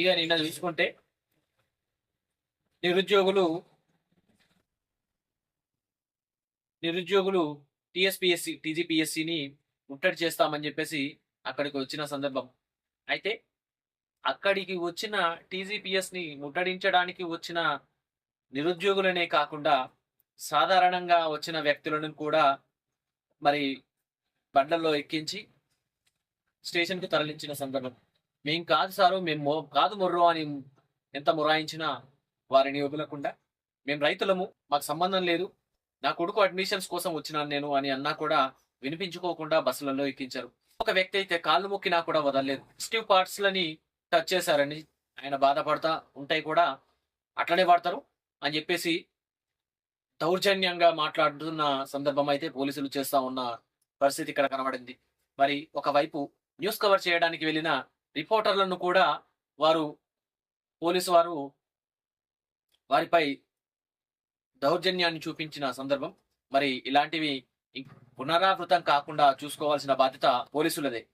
ఇక నిన్న చూసుకుంటే నిరుద్యోగులు నిరుద్యోగులు టిఎస్పిఎస్సి టీజీపీఎస్సిని ముట్టడి చేస్తామని చెప్పేసి అక్కడికి వచ్చిన సందర్భం. అయితే అక్కడికి వచ్చిన టీజీపీఎస్ని ముట్టడించడానికి వచ్చిన నిరుద్యోగులనే కాకుండా సాధారణంగా వచ్చిన వ్యక్తులను కూడా మరి బండ్లలో ఎక్కించి స్టేషన్కు తరలించిన సందర్భం. మేం కాదు సారు మేము కాదు మొర్రో అని ఎంత మొరాయించినా వారిని వదలకుండా. మేము రైతులము మాకు సంబంధం లేదు. నా కొడుకు అడ్మిషన్స్ కోసం వచ్చినాను నేను అని అన్నా కూడా వినిపించుకోకుండా బస్సులలో ఎక్కించారు. ఒక వ్యక్తి అయితే కాళ్ళు మొక్కినా కూడా వదలలేదు. స్టివ్ పార్ట్స్ లని టచ్ చేశారని ఆయన బాధపడతా ఉంటాయి కూడా అట్లనే వాడతారు అని చెప్పేసి దౌర్జన్యంగా మాట్లాడుతున్న సందర్భం అయితే పోలీసులు చేస్తా ఉన్న పరిస్థితి ఇక్కడ కనబడింది. మరి ఒకవైపు న్యూస్ కవర్ చేయడానికి వెళ్ళిన రిపోర్టర్లను కూడా వారు పోలీసు వారు వారిపై దౌర్జన్యాన్ని చూపించిన సందర్భం. మరి ఇలాంటివి పునరావృతం కాకుండా చూసుకోవాల్సిన బాధ్యత పోలీసులదే.